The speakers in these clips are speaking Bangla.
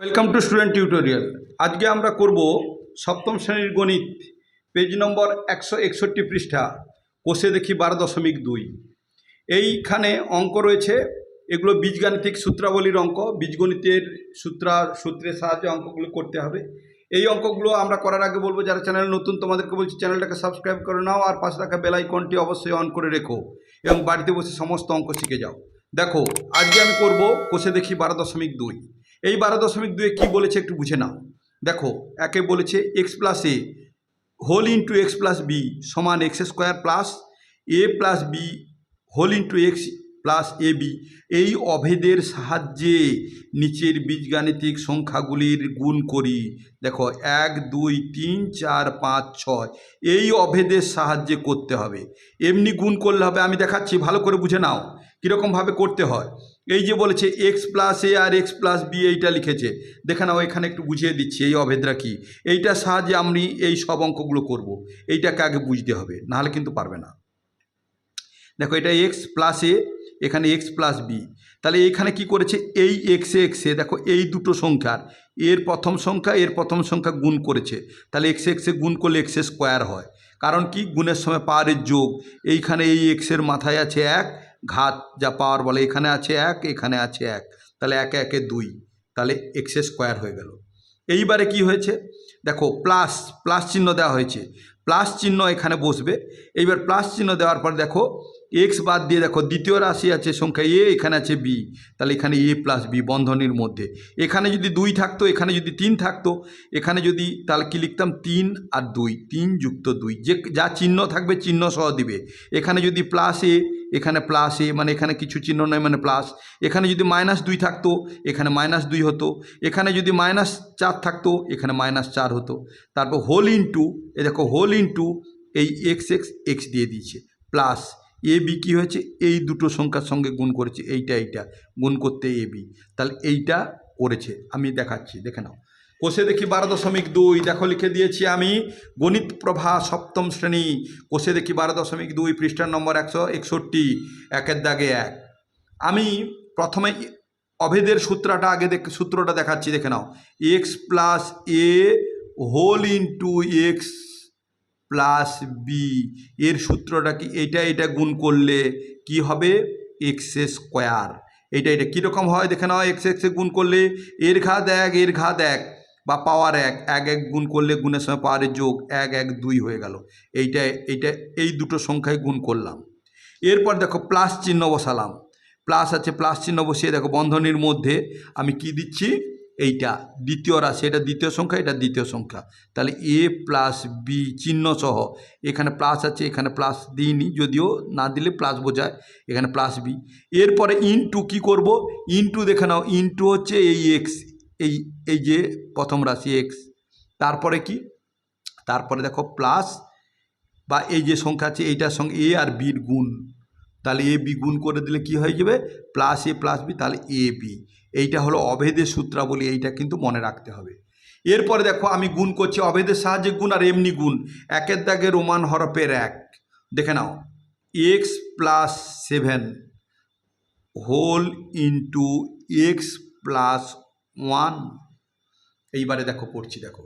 ওয়েলকাম টু স্টুডেন্ট টিউটোরিয়াল আজকে আমরা করব সপ্তম শ্রেণির গণিত পেজ নম্বর একশো একষট্টি পৃষ্ঠা, কোষে দেখি বারো দশমিক দুই। এইখানে অঙ্ক রয়েছে, এগুলো বীজগাণিতিক সূত্রাবলীর অঙ্ক, বীজগণিতের সূত্রা, সূত্রের সাহায্যে অঙ্কগুলো করতে হবে। এই অঙ্কগুলো আমরা করার আগে বলব, যারা চ্যানেল নতুন, তোমাদেরকে বলছি চ্যানেলটাকে সাবস্ক্রাইব করে নাও আর পাশে থাকা বেল আইকনটি অবশ্যই অন করে রেখো এবং বাড়িতে বসে সমস্ত অঙ্ক শিখে যাও। দেখো, আজকে আমি করব কোষে দেখি বারো দশমিক দুই। এই বারো দশমিক দুয়ে কী বলেছে একটু বুঝে নাও। দেখো, একে বলেছে x plus a whole into x plus b সমান x square plus a plus b whole into x plus a b এই অভেদের সাহায্যে নিচের বীজগাণিতিক সংখ্যাগুলির গুণ করি। দেখো, এক, দুই, তিন, চার, পাঁচ, ছয়। এই অভেদের সাহায্যে করতে হবে। এমনি গুণ করলে হবে, আমি দেখাচ্ছি, ভালো করে বুঝে নাও। কীরকমভাবে করতে হয়। এই যে বলেছে এক্স প্লাস এ আর এক্স প্লাস বি এইটা লিখেছে। দেখে নাও, এখানে একটু বুঝিয়ে দিচ্ছি, এই অভেদরা কি? এইটার সাহায্যে আমি এই সব অঙ্কগুলো করব। এইটাকে আগে বুঝতে হবে, নাহলে কিন্তু পারবে না। দেখো, এটা এক্স প্লাস এ এখানে এক্স প্লাস বি তাহলে এখানে কি করেছে? এই এক্স এক্সে এক্সে দেখো, এই দুটো সংখ্যার এর প্রথম সংখ্যা, এর প্রথম সংখ্যা গুণ করেছে। তাহলে এক্স এক্সে গুণ করলে এক্স স্কোয়ার হয়। কারণ কি? গুণের সময় পাওয়ারের যোগ। এইখানে এই এক্সের মাথায় আছে এক ঘাত যা পাওয়ার বলে এখানে আছে এক, এখানে আছে এক। তাহলে একে একে দুই। তাহলে এক্স স্কোয়ার হয়ে গেল। এইবারে কি হয়েছে? দেখো প্লাস প্লাস চিহ্ন দেওয়া হয়েছে। প্লাস চিহ্ন এখানে বসবে। এইবার প্লাস চিহ্ন দেওয়ার পর দেখো এক্স বাদ দিয়ে দেখো দ্বিতীয় রাশি আছে সংখ্যা এ এখানে আছে বি তাহলে এখানে এ প্লাস বি বন্ধনীর মধ্যে। এখানে যদি দুই থাকতো, এখানে যদি তিন থাকতো, এখানে যদি তাহলে কি লিখতাম? তিন আর দুই, তিন যুক্ত দুই। যে, যা চিহ্ন থাকবে চিহ্ন সহ দিবে। এখানে যদি প্লাস এ এখানে প্লাস এ মানে এখানে কিছু চিহ্ন নয় মানে প্লাস এখানে যদি মাইনাস দুই থাকতো, এখানে মাইনাস দুই হতো। এখানে যদি মাইনাস চার থাকতো, এখানে মাইনাস চার হতো। তারপর হোল ইন্টু এ দেখো হোল ইন্টু এই এক্স এক্স এক্স দিয়ে দিয়েছে। প্লাস এ, বি কী হয়েছে? এই দুটো সংখ্যার সঙ্গে গুণ করেছে, এইটা এইটা। গুণ করতে এ, বি। তাহলে এইটা করেছে। আমি দেখাচ্ছি, দেখে নাও। কোষে দেখি বারো দশমিক দুই। দেখো, লিখে দিয়েছি আমি, গণিত প্রভা সপ্তম শ্রেণি। কোষে দেখি বারো দশমিক দুই, পৃষ্ঠার নম্বর একশো একষট্টি, একের দাগে এক। আমি প্রথমে অভেদের সূত্রটা আগে দেখ, সূত্রটা দেখাচ্ছি, দেখে নাও। X plus a whole into x plus b এর সূত্রটা কি? এইটা এটা গুণ করলে কি হবে? এক্স স্কোয়ার এইটা এটা কীরকম হয়? দেখে নাও এক্স এক্সে গুণ করলে এর ঘাত এক, এর ঘাত এক বা পাওয়ার এক। এক এক গুণ করলে গুণের সময় পাওয়ারের যোগ এক এক, দুই হয়ে গেল। এইটা এইটা, এই দুটো সংখ্যায় গুণ করলাম। এরপর দেখো প্লাস চিহ্ন বসালাম। প্লাস আছে, প্লাস চিহ্ন বসিয়ে দেখো বন্ধনীর মধ্যে আমি কি দিচ্ছি? এইটা, দ্বিতীয় রাশি, এটা দ্বিতীয় সংখ্যা, এটা দ্বিতীয় সংখ্যা। তাহলে এ প্লাস বি চিহ্ন সহ, এখানে প্লাস আছে, এখানে প্লাস দিইনি, যদিও না দিলে প্লাস বোঝায়, এখানে প্লাস বি এরপরে ইনটু কী করব? ইনটু দেখে নাও ইনটু হচ্ছে এই এক্স এই এই যে প্রথম রাশি এক্স তারপরে কি? তারপরে দেখো প্লাস বা এই যে সংখ্যা আছে, এইটার সঙ্গে এ আর বির গুণ। তাহলে এ বি গুণ করে দিলে কি হয়ে যাবে? প্লাস এ প্লাস বি তাহলে এ বি এইটা হলো অভেদের সূত্রাবলী এইটা কিন্তু মনে রাখতে হবে। এরপরে দেখো আমি গুণ করছি অভেদের সাহায্যে গুণ আর এমনি গুণ। একের দাগে রোমান হরফের এক। দেখে নাও। X plus seven whole into x plus one এইবারে দেখো করছি দেখো।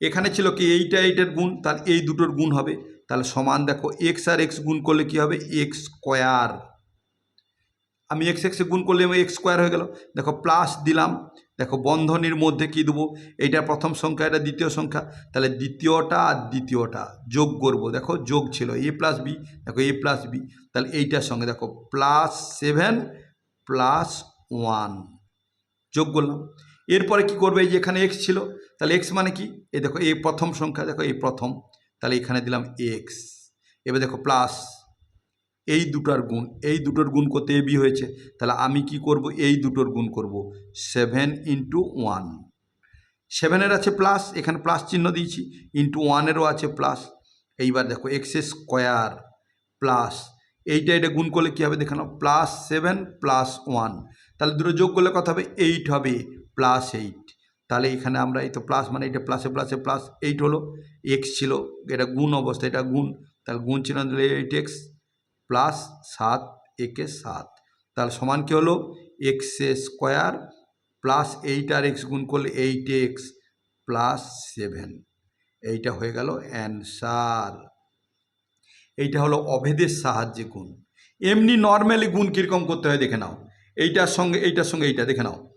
এখানে ছিল কি এইটা এইটার গুণ, তাহলে এই দুটোর গুণ হবে। তাহলে সমান দেখো এক্স আর এক্স গুণ করলে কি হবে? এক্স স্কোয়ার আমি এক্স এক্সে গুণ করলে এক্স স্কোয়ার হয়ে গেল। দেখো প্লাস দিলাম। দেখো বন্ধনীর মধ্যে কি দেবো? এইটা প্রথম সংখ্যা, এটা দ্বিতীয় সংখ্যা। তাহলে দ্বিতীয়টা আর দ্বিতীয়টা যোগ করব। দেখো যোগ ছিল। এ প্লাস বি দেখো এ প্লাস বি তাহলে এইটার সঙ্গে দেখো প্লাস সেভেন প্লাস ওয়ান যোগ করলাম। এরপরে কি করবে? এই যে এখানে এক্স ছিল। তাহলে এক্স মানে কি? এই দেখো এই প্রথম সংখ্যা, দেখো এই প্রথম। তাহলে এখানে দিলাম এক্স এবার দেখো প্লাস এই দুটার গুণ, এই দুটোর গুণ করতে এ বি হয়েছে। তাহলে আমি কি করব? এই দুটোর গুণ করব। সেভেন ইন্টু ওয়ান সেভেনের আছে প্লাস এখানে প্লাস চিহ্ন দিয়েছি। ইন্টু ওয়ানেরও আছে প্লাস এইবার দেখো এক্স স্কোয়ার প্লাস এইটা এটা গুণ করলে কী হবে? দেখে নাও প্লাস সেভেন প্লাস ওয়ান তাহলে দুটো যোগ করলে কথা হবে? এইট হবে প্লাস এইট তাহলে এখানে আমরা এই তো প্লাস মানে এটা প্লাসে প্লাসে প্লাস এইট হলো। এক্স ছিল, এটা গুণ অবস্থা, এটা গুণ। তাহলে গুণ চিহ্ন দিলে এইট এক্স প্লাস সাত একে সাত। তাহলে সমান কী হলো? এক্স স্কোয়ার প্লাস এইট আর এক্স গুণ করলে এইট এক্স প্লাস সেভেন। এইটা হয়ে গেল অ্যান্সার। এইটা হলো অভেদের সাহায্যে গুণ। এমনি নর্মালি গুণ কীরকম করতে হয় দেখে নাও। এইটার সঙ্গে এইটার সঙ্গে এইটা দেখে নাও।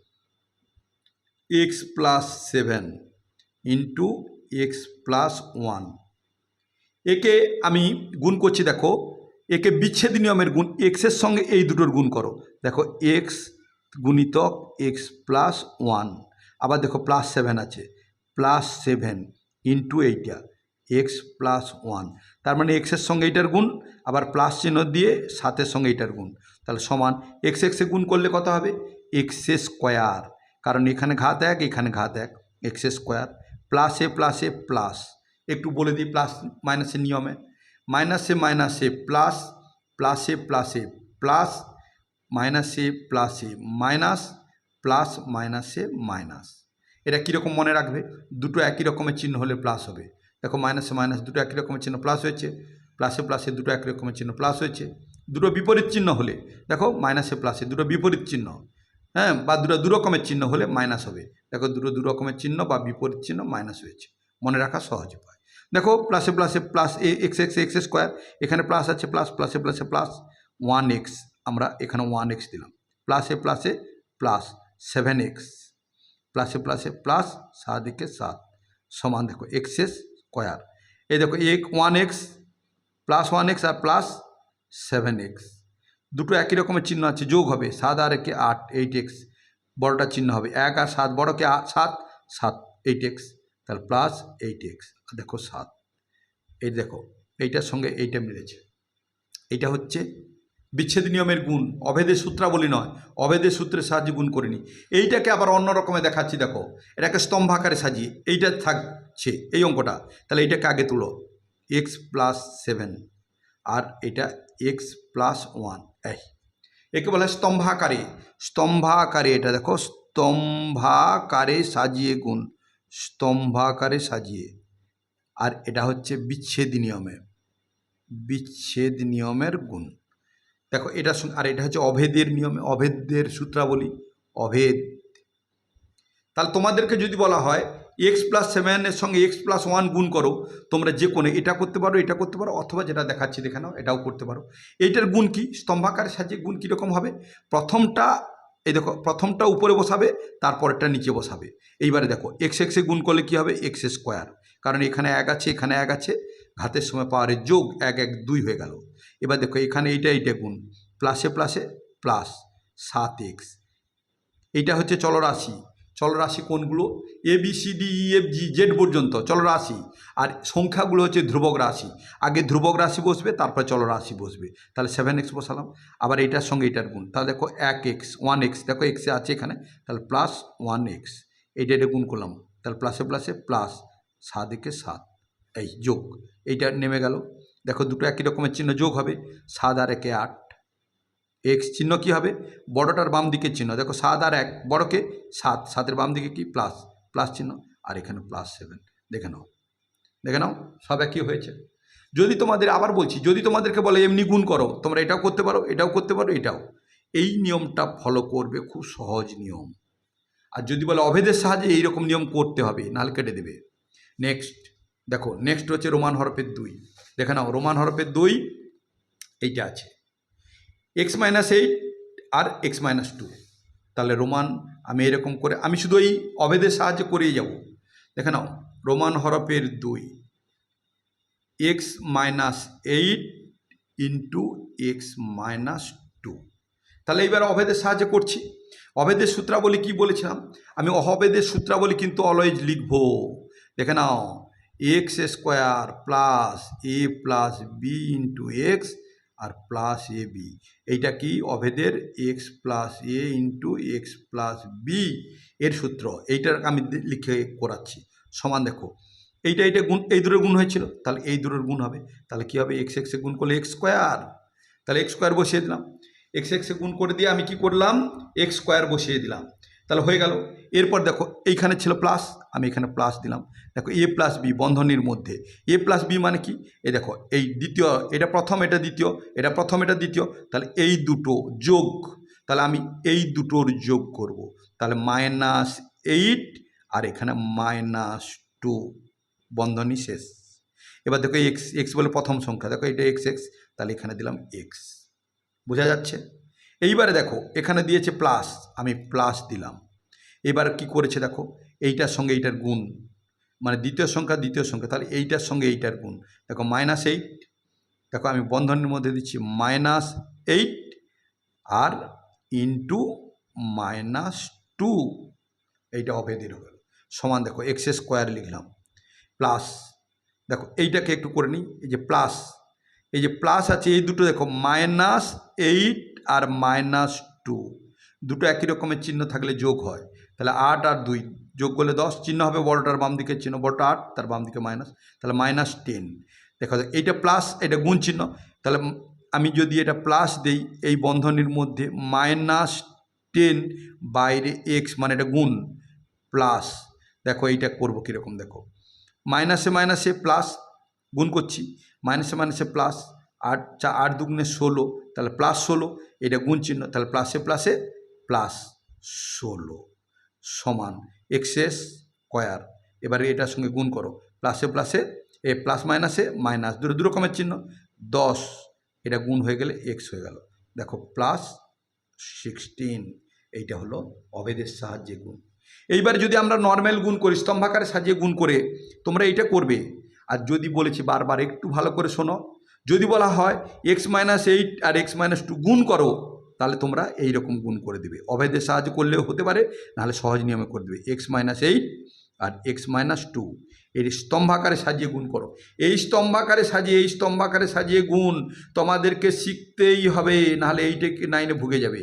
X plus seven into x plus one. একে আমি গুণ করছি দেখো একে বিচ্ছেদ নিয়মের গুণ এক্সের সঙ্গে এই দুটোর গুণ করো। দেখো এক্স গুণিতক এক্স প্লাস ওয়ান আবার দেখো প্লাস সেভেন আছে। প্লাস সেভেন ইন্টু এইটা এক্স প্লাস ওয়ান তার মানে এক্সের সঙ্গে এইটার গুণ, আবার প্লাস চিহ্ন দিয়ে সাতের সঙ্গে এইটার গুণ। তাহলে সমান এক্স এক্সে গুণ করলে কত হবে? এক্স স্কোয়ার কারণ এখানে ঘাত এক, এখানে ঘাত এক। এক্স স্কোয়ার প্লাসে প্লাসে প্লাস একটু বলে দিই প্লাস মাইনাসের নিয়মে। মাইনাসে মাইনাসে প্লাস প্লাসে প্লাসে প্লাস মাইনাসে প্লাসে মাইনাস প্লাস মাইনাসে মাইনাস এটা কীরকম মনে রাখবে? দুটো একই রকমের চিহ্ন হলে প্লাস হবে। দেখো মাইনাসে মাইনাস দুটো একই রকমের চিহ্ন প্লাস হয়েছে। প্লাসে প্লাসে দুটো একই রকমের চিহ্ন প্লাস হয়েছে। দুটো বিপরীত চিহ্ন হলে, দেখো মাইনাসে প্লাসে দুটো বিপরীত চিহ্ন। হ্যাঁ বা দুটো দু রকমের চিহ্ন হলে মাইনাস হবে। দেখো দুটো দু রকমের চিহ্ন বা বিপরীত চিহ্ন মাইনাস হয়েছে। মনে রাখা সহজ উপায়। দেখো প্লাসে প্লাসে plus a x x x square এখানে প্লাস আছে প্লাস প্লাসে প্লাসে প্লাস ওয়ান এক্স আমরা এখানে ওয়ান এক্স দিলাম। প্লাসে প্লাসে প্লাস সেভেন এক্স প্লাসে প্লাসে প্লাস সাত একে সাত, সমান দেখো এক্সেস স্কোয়ার এই দেখো এক one x plus one x আর প্লাস সেভেন এক্স দুটো একই রকমের চিহ্ন আছে, যোগ হবে সাত আর একে আট এইট এক্স বড়টা চিহ্ন হবে এক আর সাত, বড়কে সাত সাত এইট এক্স তাহলে প্লাস এইট এক্স দেখো সাত। এই দেখো, এইটার সঙ্গে এইটা মিলেছে এইটা হচ্ছে বিচ্ছেদ নিয়মের গুণ অভেদের সূত্রাবলী নয় অভেদের সূত্রের সাহায্যে গুণ করিনি। এইটাকে আবার অন্য রকমে দেখাচ্ছি, দেখো। এটাকে স্তম্ভাকারে সাজিয়ে, এইটা থাকছে এই অঙ্কটা। তাহলে এইটাকে আগে তুলো এক্স প্লাস সেভেন আর এটা এক্স প্লাস ওয়ান এই। একে বলে স্তম্ভাকারে। স্তম্ভাকারে এটা দেখো, স্তম্ভাকারে সাজিয়ে গুণ, স্তম্ভাকারে সাজিয়ে। আর এটা হচ্ছে বিচ্ছেদ নিয়মে। বিচ্ছেদ নিয়মের গুণ। দেখো, এটা আর এটা হচ্ছে অভেদের নিয়মে, অভেদের সূত্রাবলী, অভেদ। তাহলে তোমাদেরকে যদি বলা হয় এক্স প্লাস সেভেনের সঙ্গে এক্স প্লাস ওয়ান গুণ করো, তোমরা যে কোনো এটা করতে পারো, এটা করতে পারো, অথবা যেটা দেখাচ্ছি দেখে নাও, এটাও করতে পারো। এইটার গুণ কি? স্তম্ভাকারের সাহায্যে গুণ কীরকম হবে? প্রথমটা এই দেখো, প্রথমটা উপরে বসাবে, তারপরেরটা নিচে বসাবে। এইবারে দেখো এক্স এক্সে গুণ করলে কী হবে? এক্স স্কোয়ার কারণ এখানে এক আছে, এখানে এক আছে, ঘাতের সময় পাওয়ারের যোগ এক এক দুই হয়ে গেল। এবার দেখো, এখানে এইটা এইটা গুণ। প্লাসে প্লাসে প্লাস সাত এক্স এইটা হচ্ছে চলরাশি। চলরাশি কোনগুলো? A B C D E F G Z পর্যন্ত চলরাশি আর সংখ্যাগুলো হচ্ছে ধ্রুবক রাশি। আগে ধ্রুবক রাশি বসবে, তারপর চলরাশি বসবে। তাহলে সেভেন এক্স বসালাম। আবার এইটার সঙ্গে এটার গুণ। তাহলে দেখো এক এক্স ওয়ান এক্স দেখো এক্সে আছে এখানে। তাহলে প্লাস ওয়ান এক্স এইটা এটা গুণ করলাম। তাহলে প্লাসে প্লাসে প্লাস সাত একে সাত। এই যোগ। এইটা নেমে গেল। দেখো দুটো একই রকমের চিহ্ন যোগ হবে। সাত আর একে আট। এক্স চিহ্ন কী হবে? বড়টার বাম দিকের চিহ্ন। দেখো সাত আর এক, বড়কে সাত, সাতের বাম দিকে কি? প্লাস প্লাস চিহ্ন। আর এখানে প্লাস সেভেন। দেখে নাও। দেখে নাও, সব একই হয়েছে। যদি তোমাদের, আবার বলছি, যদি তোমাদেরকে বলে এমনি গুণ করো, তোমরা এটাও করতে পারো, এটাও করতে পারো, এটাও। এই নিয়মটা ফলো করবে খুব সহজ নিয়ম। আর যদি বলে অভেদের সাহায্যে এইরকম নিয়ম করতে হবে নাল কেটে দেবে। নেক্সট দেখো নেক্সট হচ্ছে রোমান হরফের দুই। দেখে নাও, রোমান হরফের দুই, এইটা আছে। এক্স মাইনাস এইট আর এক্স মাইনাস টু তাহলে রোমান আমি এরকম করে, আমি শুধু এই অভেদের সাহায্যে করেই যাব। দেখে নাও রোমান হরফের দুই। X minus eight into x minus two তাহলে এইবার অভেদের সাহায্যে করছি। অভেদের সূত্রাবলী কি বলেছিলাম? আমি অভেদের সূত্রাবলী কিন্তু অলওয়েজ লিখব। দেখে নাও x square plus a plus b into x R plus a b এইটা কি? অভেদের x plus a into x plus b এর সূত্র। এইটার আমি লিখে করাচ্ছি। সমান দেখো। এইটা এইটা গুণ, এই দূরের গুণ হয়েছিল। তাহলে এই দূরের গুণ হবে। তাহলে কী হবে? এক্স এক্সে গুণ করলে এক্স স্কোয়ার তাহলে এক্স স্কোয়ার বসিয়ে দিলাম। এক্স এক্সে গুণ করে দিয়ে আমি কি করলাম? এক্স স্কোয়ার বসিয়ে দিলাম। তাহলে হয়ে গেল। এরপর দেখো এইখানে ছিল প্লাস আমি এখানে প্লাস দিলাম। দেখো এ প্লাস বি বন্ধনীর মধ্যে। এ প্লাস বি মানে কি? এই দেখো, এই দ্বিতীয়, এটা প্রথম, এটা দ্বিতীয়, এটা প্রথম, এটা দ্বিতীয়, তাহলে এই দুটো যোগ, তাহলে আমি এই দুটোর যোগ করব। তাহলে মাইনাস এইট আর এখানে মাইনাস টু বন্ধনী শেষ। এবার দেখো এক্স এক্স বলে প্রথম সংখ্যা, দেখো, এটা এক্স এক্স তাহলে এখানে দিলাম এক্স বোঝা যাচ্ছে? এইবারে দেখো, এখানে দিয়েছে প্লাস আমি প্লাস দিলাম। এবার কি করেছে দেখো? এইটার সঙ্গে এইটার গুণ। মানে দ্বিতীয় সংখ্যা দ্বিতীয় সংখ্যা, তাহলে এইটার সঙ্গে এইটার গুণ। দেখো মাইনাস এইট দেখো, আমি বন্ধনের মধ্যে দিচ্ছি মাইনাস এইট আর ইন্টু মাইনাস টু এইটা হয়ে গেল। সমান দেখো এক্স স্কোয়ার লিখলাম। প্লাস দেখো, এইটাকে একটু করে নিই, এই যে প্লাস এই যে প্লাস আছে, এই দুটো দেখো মাইনাস এইট আর মাইনাস টু দুটো একই রকমের চিহ্ন থাকলে যোগ হয়। তাহলে আট আর দুই যোগ করলে দশ, চিহ্ন হবে বড়টার বাম দিকের চিহ্ন, বড়টা আট, তার বাম দিকে মাইনাস, তাহলে মাইনাস টেন। দেখো, এইটা প্লাস এটা গুণ চিহ্ন। তাহলে আমি যদি এটা প্লাস দেই, এই বন্ধনীর মধ্যে মাইনাস টেন বাইরে এক্স মানে এটা গুণ প্লাস দেখো, এইটা করব কীরকম, দেখো। মাইনাসে মাইনাসে প্লাস গুণ করছি। মাইনাসে মাইনাসে প্লাস আট, চা, আট দুগুণে ষোলো, তাহলে প্লাস ষোলো, এটা গুণ চিহ্ন, তাহলে প্লাসে প্লাসে প্লাস ষোলো। সমান এক্সেস স্কোয়ার। এবারে এটার সঙ্গে গুণ করো। প্লাসে প্লাসে এ প্লাস মাইনাসে মাইনাস দুটো দু রকমের চিহ্ন। দশ, এটা গুণ হয়ে গেলে এক্স হয়ে গেল। দেখো, প্লাস সিক্সটিন, এইটা হলো অভেদের সাহায্যে গুণ। এইবার যদি আমরা নর্মাল গুণ করি, স্তম্ভাকারে সাজিয়ে গুণ করে, তোমরা এইটা করবে। আর যদি বলেছি বারবার একটু ভালো করে শোনো, যদি বলা হয় এক্স মাইনাস এইট আর এক্স মাইনাস টু গুণ করো তাহলে তোমরা এই রকম গুণ করে দেবে। অভেদের সাহায্য করলেও হতে পারে, নাহলে সহজ নিয়মে করে দেবে। এক্স মাইনাস এইট আর এক্স মাইনাস টু এর স্তম্ভাকারে সাজিয়ে গুণ করো। এই স্তম্ভাকারে সাজিয়ে, এই স্তম্ভাকারে সাজিয়ে গুণ তোমাদেরকে শিখতেই হবে, নাহলে এইটাকে নাইনে ভুগে যাবে।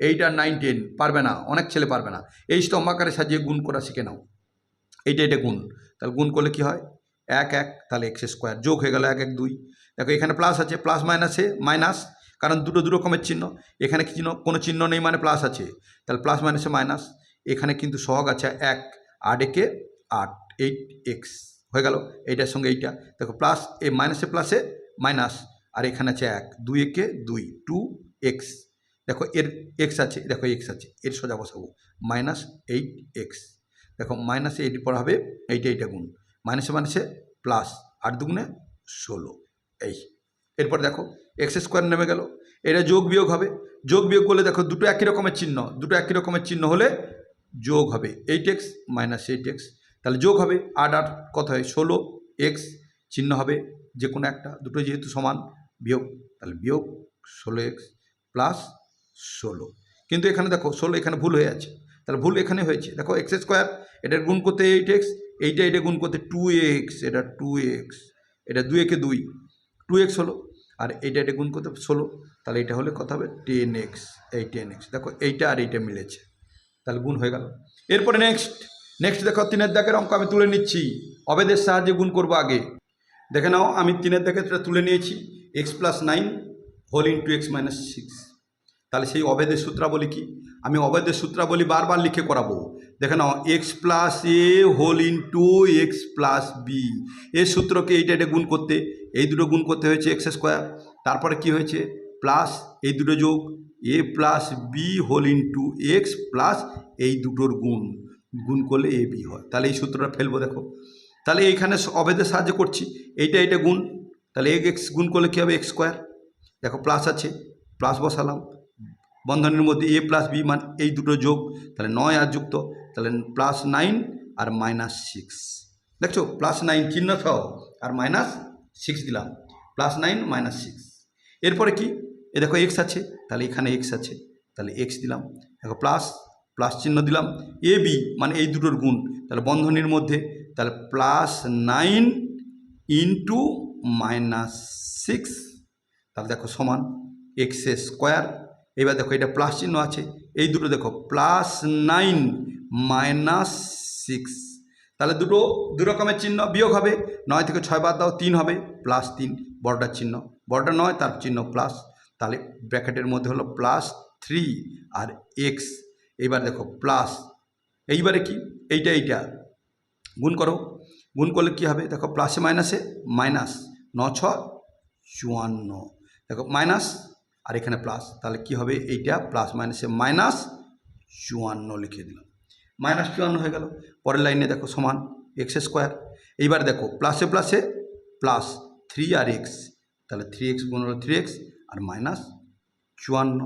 এইট নাইন টেন পারবে না, অনেক ছেলে পারবে না। এই স্তম্ভাকারে সাজিয়ে গুণ করা শিখে নাও। এইটা এটা গুণ। তাহলে গুণ করলে কি হয়? এক এক, তাহলে এক্স স্কোয়ার যোগ হয়ে গেল এক এক, দুই। দেখো এখানে প্লাস আছে প্লাস মাইনাসে মাইনাস কারণ দুটো দু রকমের চিহ্ন। এখানে কি চিহ্ন? কোনো চিহ্ন নেই মানে প্লাস আছে। তাহলে প্লাস মাইনাসে মাইনাস এখানে কিন্তু সহগ আছে এক, আট একে আট এইট এক্স হয়ে গেল? এইটার সঙ্গে এইটা। দেখো প্লাস এ মাইনাসে প্লাসে মাইনাস আর এখানে আছে এক, দুই একে দুই টু এক্স দেখো, এর এক্স আছে, দেখো এক্স আছে। এর সোজা বসাবো। মাইনাস এইট এক্স দেখো মাইনাসে এইট পর হবে এইটা এইটা গুণ। মাইনাসে মাইনাসে প্লাস আট দুগুণে ষোলো। এই। এরপর দেখো এক্স স্কোয়ার নেমে গেল। এটা যোগ বিয়োগ হবে। যোগ বিয়োগ করলে দেখো দুটো একই রকমের চিহ্ন। দুটো একই রকমের চিহ্ন হলে যোগ হবে eight x minus eight x তাহলে যোগ হবে আট আট কত হয়? ষোলো এক্স চিহ্ন হবে যে কোনো একটা। দুটো যেহেতু সমান, বিয়োগ। তাহলে বিয়োগ ষোলো এক্স প্লাস ষোলো। কিন্তু এখানে দেখো ষোলো এখানে ভুল হয়ে আছে। তাহলে ভুল এখানে হয়েছে। দেখো এক্স স্কোয়ার, এটার গুণ করতে এইট এক্স এইটা এটা গুণ করতে টু এক্স এটা টু এক্স এটা দুই একে দুই। টু এক্স হলো আর এইটা এটা গুণ করতে ষোলো। তাহলে এটা হলে কত হবে? টেন এক্স, এই টেন এক্স। দেখো এইটা আর এইটা মিলেছে। তাহলে গুণ হয়ে গেল। এরপরে নেক্সট নেক্সট দেখো তিনের দাগের অঙ্ক আমি তুলে নিচ্ছি। অবেদের সাহায্যে গুণ করব আগে। দেখে নাও, আমি তিনের দাগেরটা তুলে নিয়েছি x plus nine whole into x minus six তাহলে সেই অবেদের সূত্রাবলী কি? আমি অবেদের সূত্রাবলী বারবার লিখে করাবো। দেখে নাও x plus a whole into x plus b এর সূত্রকে এইটা এটা গুণ করতে এই দুটো গুণ করতে হয়েছে এক্স স্কোয়ার। তারপরে কি হয়েছে? প্লাস এই দুটো যোগ a plus b whole into x plus এই দুটোর গুণ। গুণ করলে এ বি হয়। তাহলে এই সূত্রটা ফেলব দেখো। তাহলে এইখানে অবেদের সাহায্য করছি। এইটা এইটা গুণ। তাহলে এক এক্স গুণ করলে কী হবে? X square. দেখো প্লাস আছে। প্লাস বসালাম। বন্ধনের মধ্যে এ প্লাস বি মান এই দুটো যোগ। তাহলে নয় আর যুক্ত। তাহলে প্লাস নাইন আর মাইনাস সিক্স। দেখছ? প্লাস নাইন চিহ্ন সহ। আর মাইনাস সিক্স দিলাম প্লাস নাইন মাইনাস সিক্স এরপরে কি? এ দেখো এক্স আছে, তাহলে এখানে এক্স আছে, তাহলে এক্স দিলাম। দেখো প্লাস প্লাস চিহ্ন দিলাম। এ বি মানে এই দুটোর গুণ। তাহলে বন্ধনীর মধ্যে, তাহলে plus nine into minus six তাহলে দেখো সমান এক্স স্কোয়ার এবার দেখো এটা প্লাস চিহ্ন আছে। এই দুটো দেখো প্লাস নাইন মাইনাস সিক্স তাহলে দুটো, দু রকমের চিহ্ন বিয়োগ হবে। নয় থেকে ছয় বাদ দাও, তিন হবে প্লাস তিন বড়টার চিহ্ন। বড়টা নয়, তার চিহ্ন প্লাস তাহলে ব্র্যাকেটের মধ্যে হলো প্লাস থ্রি আর এক্স এইবার দেখো প্লাস এইবারে কি? এইটা এইটা। গুণ করো। গুণ করলে কী হবে? দেখো প্লাসে মাইনাসে মাইনাস ন ছ চুয়ান্ন। দেখো মাইনাস আর এখানে প্লাস তাহলে কি হবে? এইটা প্লাস মাইনাসে মাইনাস চুয়ান্ন লিখে দিলাম। মাইনাস চুয়ান্ন হয়ে গেল। পরের লাইনে দেখো সমান এক্স স্কোয়ার এইবার দেখো প্লাসে প্লাসে প্লাস থ্রি আর এক্স তাহলে থ্রি এক্স হলো থ্রি এক্স আর মাইনাস চুয়ান্ন।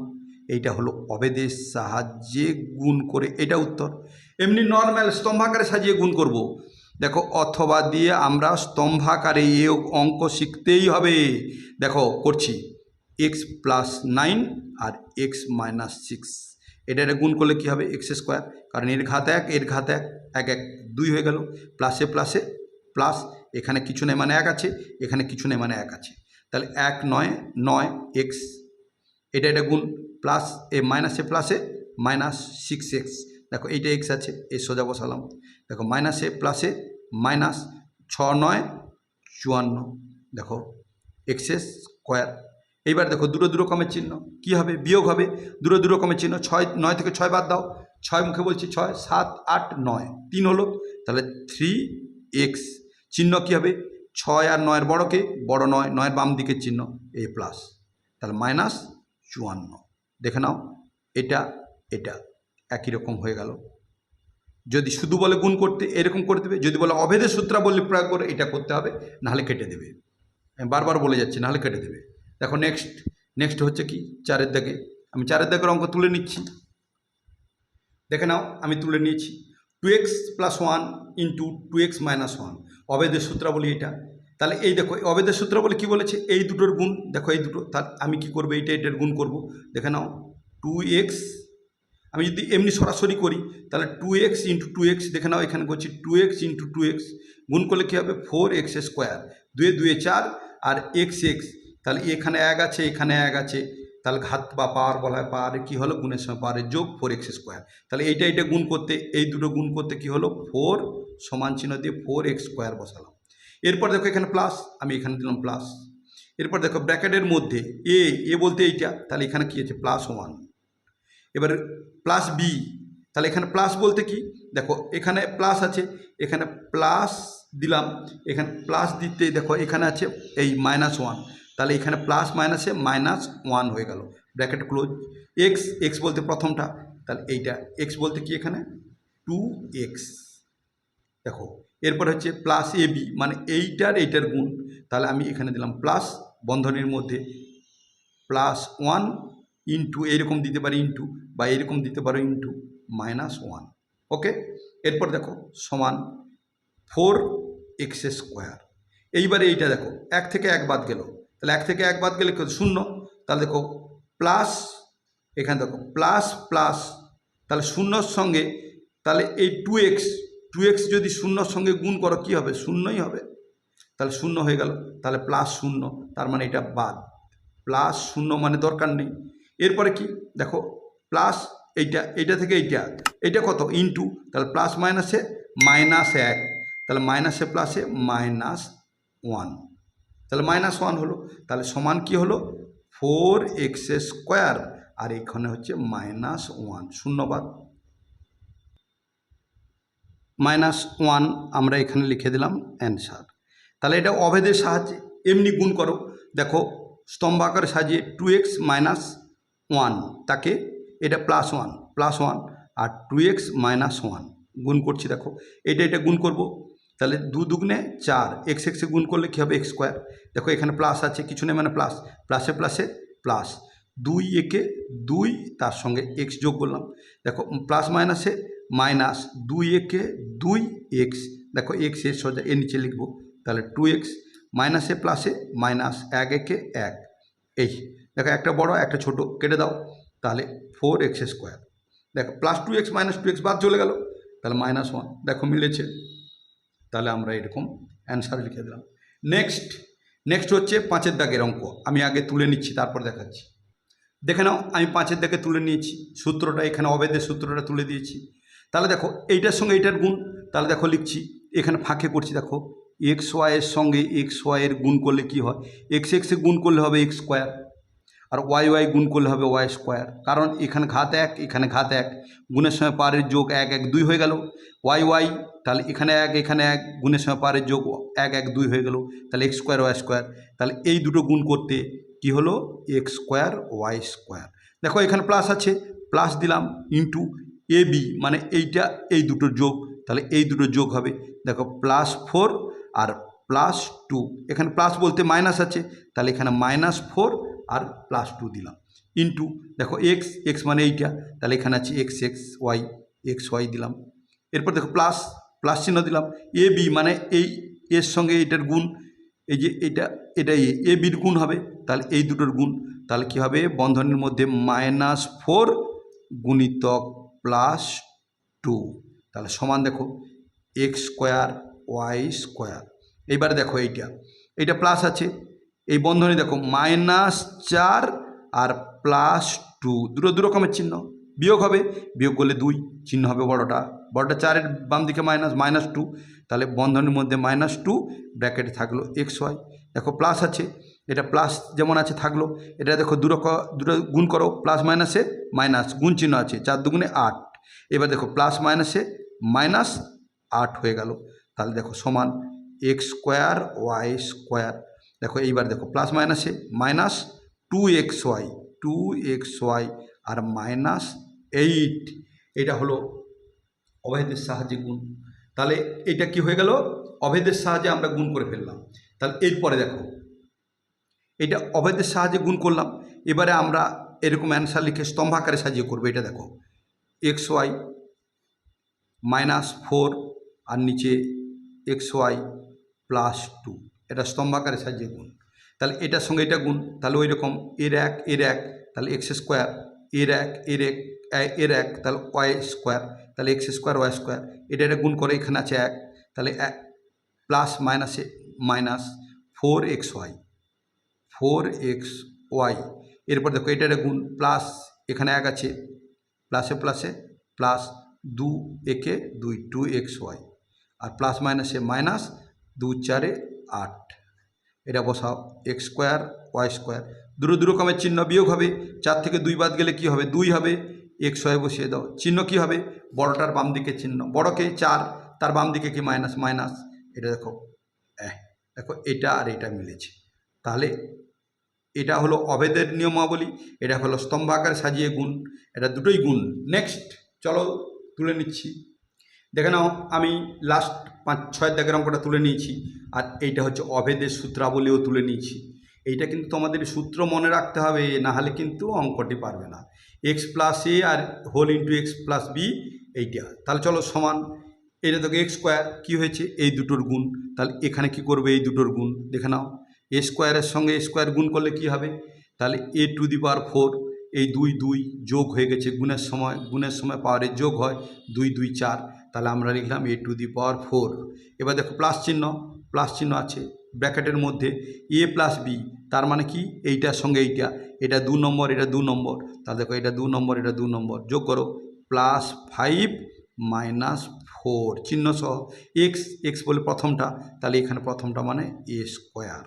এইটা হলো অবেদের সাহায্যে গুণ করে, এটা উত্তর। এমনি নর্মাল স্তম্ভাকারে সাজিয়ে গুণ করব। দেখো, অথবা দিয়ে আমরা স্তম্ভাকারে এ অঙ্ক শিখতেই হবে। দেখো, করছি। এক্স প্লাস নাইন আর এক্স মাইনাস সিক্স এটা এটা গুণ করলে কী হবে? এক্স স্কোয়ার কারণ এর ঘাত এক, এর ঘাত এক এক এক দুই হয়ে গেল। প্লাসে প্লাসে প্লাস এখানে কিছু নেই মানে এক আছে, এখানে কিছু নেই মানে এক আছে। তাহলে এক নয় নয় এক্স এটা এটা গুণ। প্লাস এ মাইনাসে প্লাসে মাইনাস সিক্স এক্স দেখো এইটা এক্স আছে এই সোজা বসালাম। দেখো মাইনাসে প্লাসে মাইনাস ছ, নয়, চুয়ান্ন। দেখো এক্সেস স্কোয়ার এইবার দেখো দুটো দুটো কমের চিহ্ন। কী হবে? বিয়োগ হবে। দুটো দুটো কমের চিহ্ন। ছয়, নয় থেকে ছয় বাদ দাও। ছয় মুখে বলছি ছয়, সাত, আট, নয়। তিন হলো, তাহলে থ্রি এক্স চিহ্ন কী হবে? ছয় আর নয়ের বড়কে, বড় নয়, নয়ের বাম দিকের চিহ্ন এ প্লাস তাহলে মাইনাস চুয়ান্ন। দেখে নাও, এটা এটা। একই রকম হয়ে গেল। যদি শুধু বলে গুণ করতে, এরকম করে দেবে। যদি বলে অভেদের সূত্রাবলী প্রয়োগ করে, এটা করতে হবে, নাহলে কেটে দেবে। বারবার বলে যাচ্ছি, নাহলে কেটে দেবে। দেখো নেক্সট নেক্সট হচ্ছে কি? চারের দাগে। আমি চারের দাগের অঙ্ক তুলে নিচ্ছি। দেখে নাও, আমি তুলে নিয়েছি। Two x plus one into two x minus one অবেদের সূত্রাবলী এটা। তাহলে এই দেখো অবেদের সূত্রাবলী কী বলেছে? এই দুটোর গুণ। দেখো এই দুটো তাহলে আমি কি করব? এইটা, এটার গুণ করব। দেখে নাও টু এক্স আমি যদি এমনি সরাসরি করি, তাহলে two x into two x দেখে নাও, এখানে করছি two x into two x গুণ করলে কী হবে? ফোর এক্স স্কোয়ার দুয়ে দুয়ে চার, আর এক্স এক্স তাহলে এখানে এক আছে, এখানে এক আছে। তাহলে ঘাত বা পাওয়ার বলা হয়, পাওয়ারে কী হলো? গুণের সময় পাওয়ারের যোগ ফোর এক্স স্কোয়ার তাহলে এইটা এইটা গুণ করতে, এই দুটো গুণ করতে কী হলো? ফোর সমান চিহ্ন দিয়ে ফোর এক্স স্কোয়ার বসালাম। এরপর দেখো এখানে প্লাস আমি এখানে দিলাম প্লাস এরপর দেখো ব্র্যাকেটের মধ্যে এ এ বলতে এইটা, তাহলে এখানে কী আছে? প্লাস ওয়ান এবার প্লাস বি তাহলে এখানে প্লাস বলতে কি? দেখো এখানে প্লাস আছে, এখানে প্লাস দিলাম, এখানে প্লাস দিতে দেখো এখানে আছে এই মাইনাস ওয়ান তাহলে এখানে প্লাস মাইনাসে মাইনাস ওয়ান হয়ে গেল। ব্র্যাকেট ক্লোজ এক্স এক্স বলতে প্রথমটা, তাহলে এইটা এক্স বলতে কি এখানে? টু এক্স দেখো, এরপর হচ্ছে প্লাস এ বি মানে এইটার এইটার গুণ। তাহলে আমি এখানে দিলাম প্লাস বন্ধনীর মধ্যে প্লাস ওয়ান ইন্টু এরকম দিতে পারি ইন্টু বা এরকম দিতে পারো ইন্টু মাইনাস ওয়ান ওকে এরপর দেখো, সমান ফোর এক্স স্কোয়ার এইবারে এইটা দেখো, এক থেকে এক বাদ গেল। তাহলে এক থেকে এক বাদ গেলে? শূন্য। তাহলে দেখো প্লাস এখানে দেখো প্লাস প্লাস তাহলে শূন্যর সঙ্গে, তাহলে এই টু এক্স টু এক্স যদি শূন্যর সঙ্গে গুণ করো, কী হবে? শূন্যই হবে। তাহলে শূন্য হয়ে গেল। তাহলে প্লাস শূন্য, তার মানে এটা বাদ। প্লাস শূন্য মানে দরকার নেই। এরপরে কি? দেখো প্লাস এইটা এইটা থেকে এইটা এইটা কত? ইনটু তাহলে প্লাস মাইনাসে মাইনাস এক। তাহলে মাইনাসে প্লাসে মাইনাস ওয়ান তাহলে মাইনাস ওয়ান হলো। তাহলে সমান কি হলো? ফোর এক্স স্কোয়ার আর এখানে হচ্ছে মাইনাস ওয়ান শূন্যবাদ। মাইনাস ওয়ান আমরা এখানে লিখে দিলাম অ্যান্সার তাহলে এটা অভেদের সাহায্যে এমনি গুণ করো। দেখো, স্তম্ভাকারে সাজিয়ে টু এক্স মাইনাস ওয়ান তাকে এটা প্লাস ওয়ান প্লাস ওয়ান আর টু এক্স মাইনাস ওয়ান গুণ করছি, দেখো। এটা এটা গুণ করব। তাহলে দু দুগুণে চার এক্স এক্সে গুণ করলে কী হবে? এক্স স্কোয়ার দেখো এখানে প্লাস আছে, কিছু নেই মানে প্লাস প্লাসে প্লাসে প্লাস দুই একে দুই, তার সঙ্গে এক্স যোগ করলাম। দেখো প্লাস মাইনাসে মাইনাস দুই একে দুই এক্স দেখো এক্সের সোজা এর নিচে লিখব। তাহলে টু এক্স মাইনাসে প্লাসে মাইনাস এক একে এক। এই, দেখো একটা বড়, একটা ছোট, কেটে দাও। তাহলে ফোর এক্স স্কোয়ার দেখো plus two x minus two x বাদ চলে গেল। তাহলে মাইনাস ওয়ান দেখো, মিলেছে। তাহলে আমরা এরকম অ্যান্সার লিখে দিলাম। নেক্সট নেক্সট হচ্ছে পাঁচের দাগের অঙ্ক। আমি আগে তুলে নিচ্ছি, তারপর দেখাচ্ছি। দেখে নাও, আমি পাঁচের দাগে তুলে নিয়েছি, সূত্রটা এখানে অবেদের সূত্রটা তুলে দিয়েছি। তাহলে দেখো, এইটার সঙ্গে এইটার গুণ। তাহলে দেখো লিখছি, এখানে ফাঁকে করছি, দেখো এক্স ওয়াইয়ের সঙ্গে এক্স ওয়াইয়ের গুণ করলে কি হয়? এক্স এক্সে গুণ করলে হবে এক্স স্কোয়ার আর ওয়াই ওয়াই গুণ করলে হবে ওয়াই স্কোয়ার কারণ এখানে ঘাত এক, এখানে ঘাত এক। গুণের সময় পারের যোগ এক এক, দুই হয়ে গেল। ওয়াই ওয়াই তাহলে এখানে এক এখানে এক। গুণের সময় পারের যোগ এক এক, দুই হয়ে গেল। তাহলে এক্স স্কোয়ার ওয়াই স্কোয়ার তাহলে এই দুটো গুণ করতে কি হলো? এক্স স্কোয়ার ওয়াই স্কোয়ার দেখো, এখানে প্লাস আছে। প্লাস দিলাম ইন্টু এ বি মানে এইটা, এই দুটো যোগ। তাহলে এই দুটো যোগ হবে। দেখো প্লাস ফোর আর প্লাস টু এখানে প্লাস বলতে মাইনাস আছে। তাহলে এখানে মাইনাস ফোর আর প্লাস টু দিলাম। ইন্টু দেখো এক্স এক্স মানে এইটা। তাহলে এখানে আছে x x y x y দিলাম। এরপর দেখো প্লাস প্লাস চিহ্ন দিলাম। এ বি মানে এই, এর সঙ্গে এটার গুণ। এই যে এটা এটা এ এ বির গুণ হবে। তাহলে এই দুটোর গুণ। তাহলে কী হবে? বন্ধনের মধ্যে মাইনাস ফোর গুণিতক প্লাস টু তাহলে সমান দেখো এক্স স্কোয়ার ওয়াই স্কোয়ার এইবারে দেখো এইটা। এইটা প্লাস আছে। এই বন্ধনে দেখো মাইনাস চার আর প্লাস টু দুটো দু রকমের চিহ্ন। বিয়োগ হবে, বিয়োগ করলে দুই, চিহ্ন হবে বড়টা। বড়টা চারের বাম দিকে মাইনাস মাইনাস টু তাহলে বন্ধনের মধ্যে মাইনাস টু ব্র্যাকেটে থাকল এক্স ওয়াই দেখো প্লাস আছে, এটা প্লাস যেমন আছে থাকল। এটা দেখো দু রকম দুটো গুণ করো প্লাস মাইনাসে মাইনাস গুণ চিহ্ন আছে, চার দুগুণে আট। এবার দেখো প্লাস মাইনাসে মাইনাস আট হয়ে গেল। তাহলে দেখো সমান। X square, y square. দেখো, এইবার দেখো, প্লাস মাইনাসে minus two x y, two x y আর মাইনাস এইট। এটা হলো অভেদের সাহায্যে গুণ। তাহলে এটা কি হয়ে গেল? অভেদের সাহায্যে আমরা গুণ করে ফেললাম। তাহলে এরপরে দেখো, এটা অভেদের সাহায্যে গুণ করলাম। এবারে আমরা এরকম অ্যান্সার লিখে স্তম্ভাকারে সাজিয়ে করব। এটা দেখো, এক্স ওয়াই মাইনাস ফোর আর নিচে এক্স ওয়াই প্লাস টু। এটা স্তম্ভাকারে সাজিয়ে গুণ। তাহলে এটার সঙ্গে এটা গুণ, তাহলে ওই রকম এর এক এর এক, তাহলে এক্স স্কোয়ার, এর এক এর এক এর এক, তাহলে ওয়াই স্কোয়ার, তাহলে এক্স স্কোয়ার, ওয়াই স্কোয়ার। এটা এটা গুণ করে এখানে আছে এক, তাহলে এক প্লাস মাইনাসে minus four x y. Four x y. এরপর দেখো এটা গুণ, প্লাস এখানে এক আছে, প্লাসে প্লাসে প্লাস দু একে দুই, টু এক্স ওয়াই। আর প্লাস মাইনাসে মাইনাস দু চারে আট। এটা বসাও এক্স স্কোয়ার ওয়াই স্কোয়ার। দুটো দু রকমের চিহ্ন বিয়োগ হবে চার থেকে দুই বাদ গেলে কি হবে? দুই হবে। এক্স ওয়াই বসিয়ে দাও। চিহ্ন কি হবে? বড়টার বাম দিকে চিহ্ন। বড়কে চার তার বাম দিকে কি মাইনাস মাইনাস? এটা দেখো এহ, দেখো এটা আর এটা মিলেছে। তাহলে এটা হলো অভেদের নিয়মাবলী এটা হলো স্তম্ভ আকারে সাজিয়ে গুণ এটা দুটোই গুণ। নেক্সট চলো তুলে নিচ্ছি। দেখে নাও আমি লাস্ট পাঁচ, ছয় দাগের অঙ্কটা তুলে নিয়েছি। আর এইটা হচ্ছে অভেদের সূত্রাবলীও তুলে নিয়েছি। এইটা কিন্তু তোমাদের সূত্র মনে রাখতে হবে না হলে কিন্তু অঙ্কটি পারবে না। X plus a R whole into x plus b এইটা। তাহলে চলো সমান। এটা দেখো এক্স স্কোয়ার কী হয়েছে? এই দুটোর গুণ। তাহলে এখানে কি করবে এই দুটোর গুণ? দেখে নাও। এ স্কোয়ারের সঙ্গে স্কোয়ার গুণ করলে কি হবে? তাহলে a to the power four এই দুই দুই যোগ হয়ে গেছে, গুণের সময় গুণের সময় পাওয়ারের যোগ হয়, দুই দুই, চার। তাহলে আমরা লিখলাম এ টু দি পাওয়ার ফোর এবার দেখো প্লাস চিহ্ন প্লাস চিহ্ন আছে। ব্র্যাকেটের মধ্যে এ প্লাস বি তার মানে কি? এইটার সঙ্গে এইটা। এটা দু নম্বর, এটা দু নম্বর। তাহলে দেখো এটা দু নম্বর, এটা দু নম্বর। যোগ করো। প্লাস ফাইভ মাইনাস ফোর চিহ্ন সহ এক্স এক্স বলে প্রথমটা। তাহলে এখানে প্রথমটা মানে এ স্কোয়ার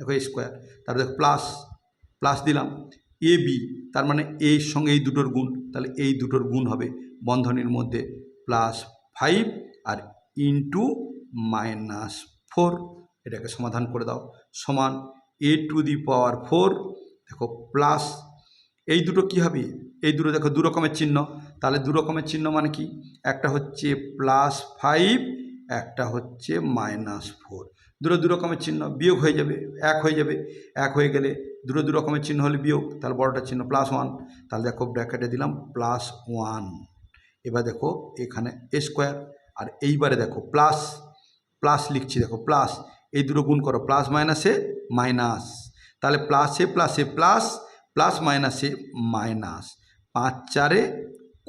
দেখো এ স্কোয়ার তারপর দেখো প্লাস প্লাস দিলাম। এ বি তার মানে এই সঙ্গে এই দুটোর গুণ। তাহলে এই দুটোর গুণ হবে বন্ধনীর মধ্যে। প্লাস ফাইভ আর ইন্টু মাইনাস ফোর, এটাকে সমাধান করে দাও। সমান a to the power four, দেখো প্লাস, এই দুটো কি হবে? এই দুটো দেখো দু রকমের চিহ্ন। তাহলে দু রকমের চিহ্ন মানে কি? একটা হচ্ছে প্লাস ফাইভ, একটা হচ্ছে মাইনাস ফোর। দুটো দু রকমের চিহ্ন, বিয়োগ হয়ে যাবে, এক হয়ে যাবে। এক হয়ে গেলে দুটো দু রকমের চিহ্ন হলে বিয়োগ, তাহলে বড়টা চিহ্ন প্লাস ওয়ান। তাহলে দেখো ব্র্যাকেটে দিলাম প্লাস ওয়ান। এবার দেখো এখানে এ স্কোয়ার আর এইবারে দেখো প্লাস প্লাস লিখছি, দেখো প্লাস এই দুটো গুণ করো প্লাস মাইনাসে মাইনাস তাহলে প্লাসে প্লাসে প্লাস প্লাস মাইনাসে মাইনাস পাঁচ চারে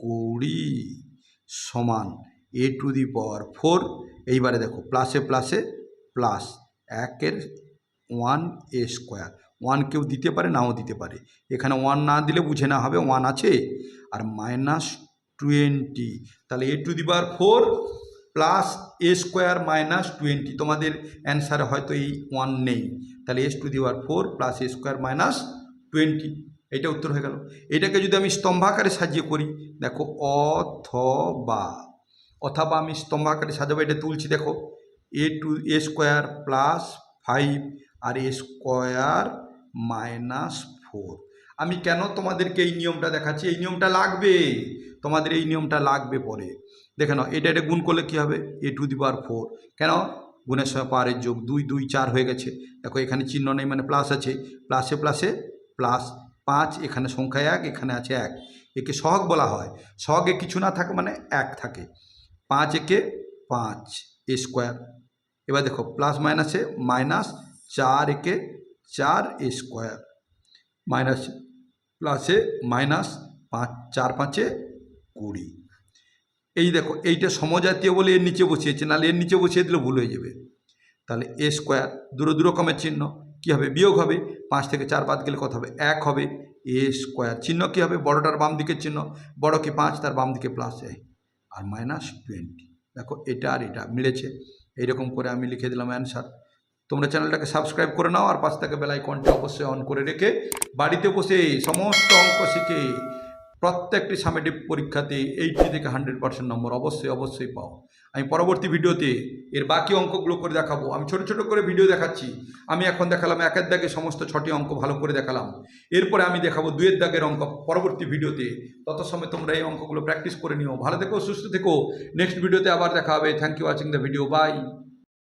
কুড়ি সমান a to the power four এইবারে দেখো প্লাসে প্লাসে প্লাস একের ওয়ান এ স্কোয়ার ওয়ান কেউ দিতে পারে, নাও দিতে পারে। এখানে ওয়ান না দিলে বুঝে না হবে ওয়ান আছে। আর মাইনাস টোয়েন্টি। তাহলে a to the power four plus a square minus twenty. তোমাদের অ্যান্সারে হয়তো এই ওয়ান নেই। তাহলে s to the power four plus a square minus twenty. এটা উত্তর হয়ে গেল। এটাকে যদি আমি স্তম্ভাকারে সাজিয়ে করি, দেখো অথবা অথবা আমি স্তম্ভাকারে সাজাবো, এটা তুলছি, দেখো a to a square plus five R a square minus four আমি কেন তোমাদেরকে এই নিয়মটা দেখাচ্ছি? এই নিয়মটা লাগবে। তোমাদের এই নিয়মটা লাগবে পরে। দেখে নাও, এটা এটা গুণ করলে কী হবে? এ টু দি পাওয়ার ফোর কেন? গুণের সময় পাওয়ারের যোগ দুই দুই, চার হয়ে গেছে। দেখো, এখানে চিহ্ন নেই মানে প্লাস আছে। প্লাসে প্লাসে প্লাস পাঁচ, এখানে সংখ্যা এক, এখানে আছে এক। একে সহগ বলা হয়। সহগে কিছু না থাকে মানে এক থাকে। পাঁচ একে পাঁচ এ স্কোয়ার এবার দেখো প্লাস মাইনাসে মাইনাস চার একে চার এ স্কোয়ার মাইনাস প্লাসে মাইনাস পাঁচ, চার পাঁচে কুড়ি। এই দেখো, এইটা সমজাতীয় বলে এর নিচে বসিয়েছে, নাহলে এর নিচে বসিয়ে দিলে ভুল হয়ে যাবে। তাহলে এ স্কোয়ার দূর দূর রকমের চিহ্ন, কী হবে? বিয়োগ হবে, পাঁচ থেকে চার বাদ গেলে কত হবে? এক হবে। এ স্কোয়ার চিহ্ন কী হবে? বড়টার বাম দিকের চিহ্ন, বড় কি পাঁচ, তার বাম দিকে প্লাস যায় আর মাইনাস টোয়েন্টি দেখো, এটা আর এটা মিলেছে। এইরকম করে আমি লিখে দিলাম অ্যান্সার তোমরা চ্যানেলটাকে সাবস্ক্রাইব করে নাও, আর পাশ থেকে বেলাইকনটা অবশ্যই অন করে রেখে বাড়িতে বসে সমস্ত অঙ্ক শিখে প্রত্যেকটি সামেটিভ পরীক্ষাতে এইটি থেকে হান্ড্রেড পার্সেন্ট নম্বর অবশ্যই অবশ্যই পাও। আমি পরবর্তী ভিডিওতে এর বাকি অঙ্কগুলো করে দেখাবো। আমি ছোট ছোট করে ভিডিও দেখাচ্ছি। আমি এখন দেখালাম একের দাগে সমস্ত ছটি অঙ্ক ভালো করে দেখালাম। এরপরে আমি দেখাবো দুয়ের দাগের অঙ্ক পরবর্তী ভিডিওতে। তত সময় তোমরা এই অঙ্কগুলো প্র্যাকটিস করে নিও। ভালো থেকো, সুস্থ থেকো। নেক্সট ভিডিওতে আবার দেখা হবে। Thank you watching the video bye